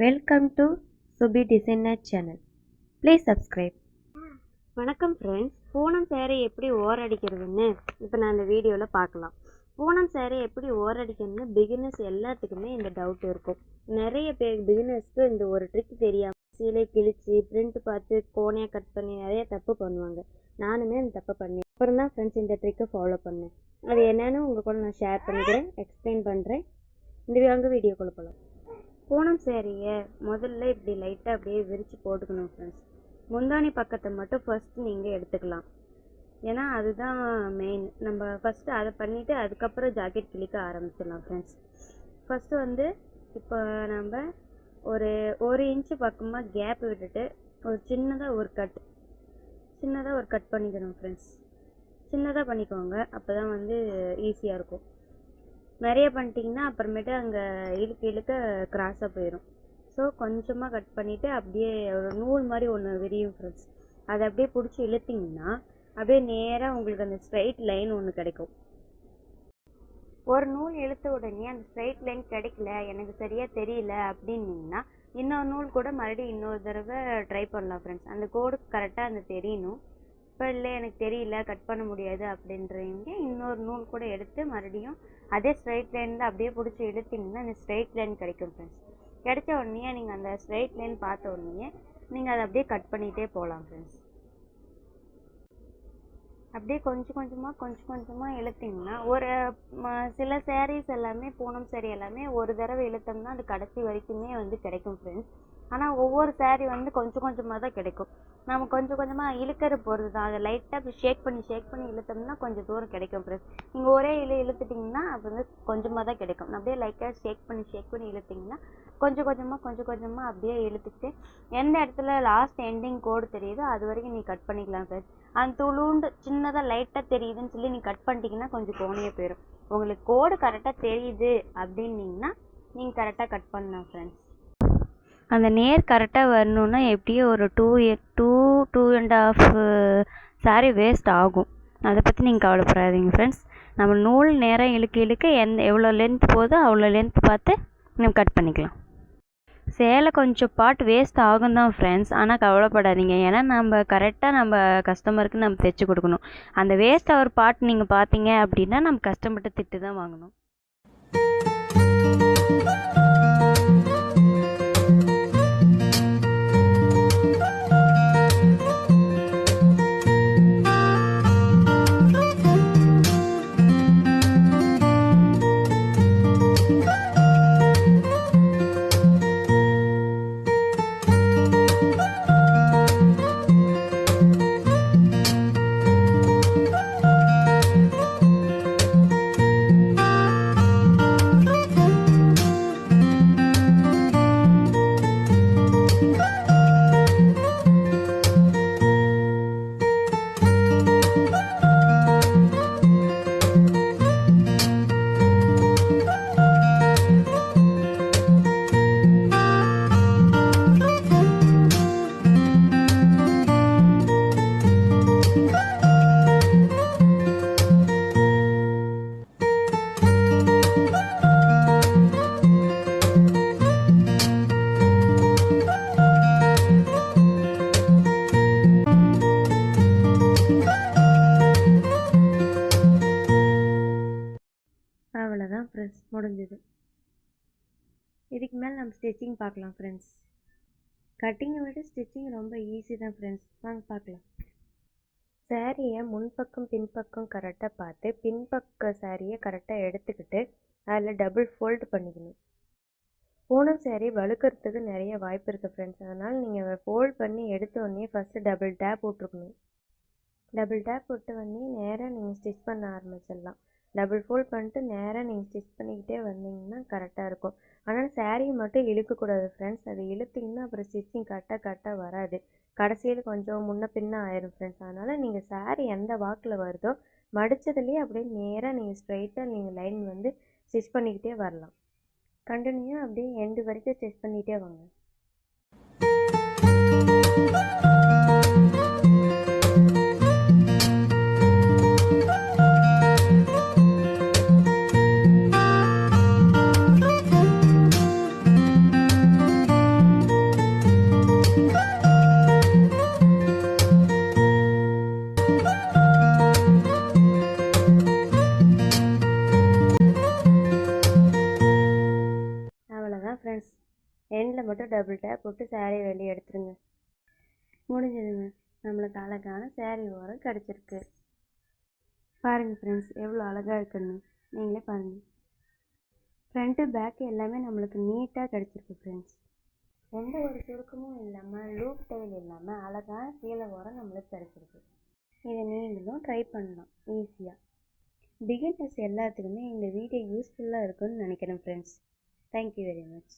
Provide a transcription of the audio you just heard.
Welcome to Subi designer channel please subscribe வணக்கம் friends Poonam sari எப்படி ஓரடிக்கிறதுன்னு இப்போ நான் இந்த வீடியோவில் பார்க்கலாம். பூனம் சேரீ எப்படி ஓரடிக்கணும்னு பிகினர்ஸ் எல்லாத்துக்குமே இந்த டவுட் இருக்கும். நிறைய பேர் பிகினர்ஸ்க்கு இந்த ஒரு ட்ரிக் தெரியாமல் சீலை கிழிச்சு பிரிண்ட் பார்த்து கோனையாக கட் பண்ணி நிறைய தப்பு பண்ணுவாங்க. நானுமே அந்த தப்பை பண்ணேன் அப்புறம் தான் ஃப்ரெண்ட்ஸ் இந்த ட்ரிக்கை ஃபாலோ பண்ணேன். அது என்னென்னு உங்கள் கூட நான் ஷேர் பண்ணிக்கிறேன் எக்ஸ்பிளைன் பண்ணுறேன் இந்த வாங்க வீடியோக்குள்ளே போகலாம் பூனம் சேரீயை முதல்ல இப்படி லைட்டாக அப்படியே விரித்து போட்டுக்கணும் ஃப்ரெண்ட்ஸ் முந்தானி பக்கத்தை மட்டும் ஃபஸ்ட்டு நீங்கள் எடுத்துக்கலாம். ஏன்னா அதுதான் மெயின் நம்ம ஃபஸ்ட்டு அதை பண்ணிவிட்டு அதுக்கப்புறம் ஜாக்கெட் கிழிக்க ஆரம்பிச்சிடலாம் ஃப்ரெண்ட்ஸ் ஃபஸ்ட்டு வந்து இப்போ நம்ம ஒரு ஒரு இன்ச்சு பக்கமாக கேப் விட்டுட்டு ஒரு சின்னதாக ஒரு கட் சின்னதாக ஒரு கட் பண்ணிக்கணும் ஃப்ரெண்ட்ஸ் சின்னதாக பண்ணிக்கோங்க. அப்போ தான் வந்து ஈஸியாக இருக்கும். நிறைய பண்ணிட்டீங்கன்னா அப்புறமேட்டு அங்கே இழுக்க இழுக்க கிராஸாக போயிடும் ஸோ கொஞ்சமாக கட் பண்ணிவிட்டு அப்படியே ஒரு நூல் மாதிரி ஒன்று விரியும் ஃப்ரெண்ட்ஸ் அதை அப்படியே பிடிச்சி இழுத்தீங்கன்னா அப்படியே நேராக உங்களுக்கு அந்த ஸ்ட்ரைட் லைன் ஒன்று கிடைக்கும். ஒரு நூல் இழுத்த உடனே அந்த ஸ்ட்ரைட் லைன் கிடைக்கல எனக்கு சரியாக தெரியல அப்படின்னிங்கன்னா இன்னொரு நூல் கூட மறுபடியும் இன்னொரு தடவை ட்ரை பண்ணலாம் ஃப்ரெண்ட்ஸ் அந்த கோடு கரெக்டாக அந்த தெரியணும். இப்போ இல்லை எனக்கு தெரியல கட் பண்ண முடியாது அப்படின்றவங்க இன்னொரு நூல் கூட எடுத்து மறுபடியும் அதே ஸ்ட்ரைட் லைனில் அப்படியே பிடிச்சி இழுத்தீங்கன்னா அந்த ஸ்ட்ரைட் லைன் கிடைக்கும் ஃப்ரெண்ட்ஸ் கிடைச்ச உடனே நீங்கள் அந்த ஸ்ட்ரைட் லைன் பார்த்த உடனே நீங்கள் அதை அப்படியே கட் பண்ணிகிட்டே போகலாம் ஃப்ரெண்ட்ஸ் அப்படியே கொஞ்சம் கொஞ்சமாக கொஞ்சம் கொஞ்சமாக இழுத்தீங்கன்னா ஒரு சில சேரீஸ் எல்லாமே பூனம் சேரீ எல்லாமே ஒரு தடவை இழுத்தோம்னா அது கடைசி வரைக்குமே வந்து கிடைக்கும் ஃப்ரெண்ட்ஸ் ஆனால் ஒவ்வொரு சேரீ வந்து கொஞ்சம் கொஞ்சமாக தான் கிடைக்கும். நம்ம கொஞ்சம் கொஞ்சமாக இழுக்கிற பொறுத்து தான். அதை லைட்டாக அப்படி ஷேக் பண்ணி ஷேக் பண்ணி இழுத்தோம்னா கொஞ்சம் தூரம் கிடைக்கும் ஃப்ரெண்ட்ஸ் நீங்கள் ஒரே இழு இழுத்துட்டிங்கன்னா அது வந்து கொஞ்சமாக தான் கிடைக்கும். அப்படியே லைட்டாக ஷேக் பண்ணி ஷேக் பண்ணி இழுத்தீங்கன்னா கொஞ்சம் கொஞ்சமாக கொஞ்சம் கொஞ்சமாக அப்படியே இழுத்துக்கிட்டு எந்த இடத்துல லாஸ்ட் எண்டிங் கோடு தெரியுதோ அது வரைக்கும் நீ கட் பண்ணிக்கலாம் ஃப்ரெண்ட்ஸ் அந்த துளுண்டு சின்னதாக லைட்டாக தெரியுதுன்னு சொல்லி நீ கட் பண்ணிட்டீங்கன்னா கொஞ்சம் கோணையே போயிடும் உங்களுக்கு கோடு கரெக்டாக தெரியுது அப்படின்னீங்கன்னா நீங்கள் கரெக்டாக கட் பண்ணலாம் ஃப்ரெண்ட்ஸ் அந்த நேர் கரெக்டாக வரணுன்னா எப்படியும் ஒரு two two two and half sari waste ஆகும். அதை பற்றி நீங்கள் கவலைப்படாதீங்க ஃப்ரெண்ட்ஸ் நம்ம நூல் நேரம் இழுக்க இழுக்க எந்த எவ்வளோ லென்த் போதோ அவ்வளோ லென்த் பார்த்து நம்ம கட் பண்ணிக்கலாம். சேலை கொஞ்சம் பார்ட் வேஸ்ட் ஆகும் தான் ஃப்ரெண்ட்ஸ் ஆனால் கவலைப்படாதீங்க. ஏன்னா நம்ம கரெக்டாக நம்ம கஸ்டமருக்கு நம்ம தைச்சி கொடுக்கணும். அந்த வேஸ்ட் ஆகிற பார்ட் நீங்கள் பார்த்தீங்க அப்படின்னா நம்ம கஸ்டமர்கிட்ட திட்டு தான் வாங்கணும். முடிஞ்சது. இதுக்கு மேலே நம்ம ஸ்டிச்சிங் பார்க்கலாம் ஃப்ரெண்ட்ஸ் கட்டிங்கை விட ஸ்டிச்சிங் ரொம்ப ஈஸி தான் ஃப்ரெண்ட்ஸ் வாங்க பார்க்கலாம். சாரியை முன்பக்கம் பின்பக்கம் கரெக்டாக பார்த்து பின்பக்க சாரியை கரெக்டாக எடுத்துக்கிட்டு அதில் டபுள் ஃபோல்டு பண்ணிக்கணும். பூனம் saree வழுக்கிறதுக்கு நிறைய வாய்ப்பு இருக்குது ஃப்ரெண்ட்ஸ் அதனால் நீங்கள் ஃபோல்ட் பண்ணி எடுத்தோடனே ஃபஸ்ட்டு டபுள் டேப் விட்ருக்கணும் டபுள் டேப் போட்டு வந்து நேராக நீங்கள் ஸ்டிச் பண்ண ஆரம்பிச்சிடலாம். டபுள் ஃபோல்ட் பண்ணிட்டு நேராக நீங்கள் ஸ்டிச் பண்ணிக்கிட்டே வந்தீங்கன்னா கரெக்டாக இருக்கும். ஆனால் சேரீயை மட்டும் இழுக்கக்கூடாது ஃப்ரெண்ட்ஸ் அது இழுத்தீங்கன்னா அப்புறம் ஸ்டிச்சிங் கரெக்டாக கரெக்டாக வராது. கடைசியில் கொஞ்சம் முன்ன பின்ன ஆயிரும் ஃப்ரெண்ட்ஸ் அதனால் நீங்கள் saree எந்த வாக்கில் வருதோ மடிச்சதுலேயே அப்படியே நேராக நீங்கள் ஸ்ட்ரைட்டாக நீங்கள் லைன் வந்து ஸ்டிச் பண்ணிக்கிட்டே வரலாம். கண்டினியூவாக அப்படியே எண்டு வரைக்கும் ஸ்டிச் பண்ணிகிட்டே வாங்க. எண்டில் மட்டும் டபுள் டேப் போட்டு சேரீ வெளியே எடுத்துருங்க. முடிஞ்சதுங்க. நம்மளுக்கு அழகான சேரீ ஓரம் கிடச்சிருக்கு. பாருங்கள் ஃப்ரெண்ட்ஸ் எவ்வளோ அழகாக இருக்குன்னு. நீங்களே பாருங்கள் ஃப்ரண்ட்டு பேக்கு எல்லாமே நம்மளுக்கு நீட்டாக கிடச்சிருக்கு ஃப்ரெண்ட்ஸ் எந்த ஒரு சுருக்கமும் இல்லாமல் லூப் டைல் இல்லாமல் அழகான சீலை ஓரம் நம்மளுக்கு கிடச்சிருக்கு. இதை நீங்களும் ட்ரை பண்ணலாம். ஈஸியாக பிகினர்ஸ் எல்லாத்துக்குமே இந்த வீடியோ யூஸ்ஃபுல்லாக இருக்கும்னு நினைக்கிறேன் ஃப்ரெண்ட்ஸ் தேங்க்யூ வெரி மச்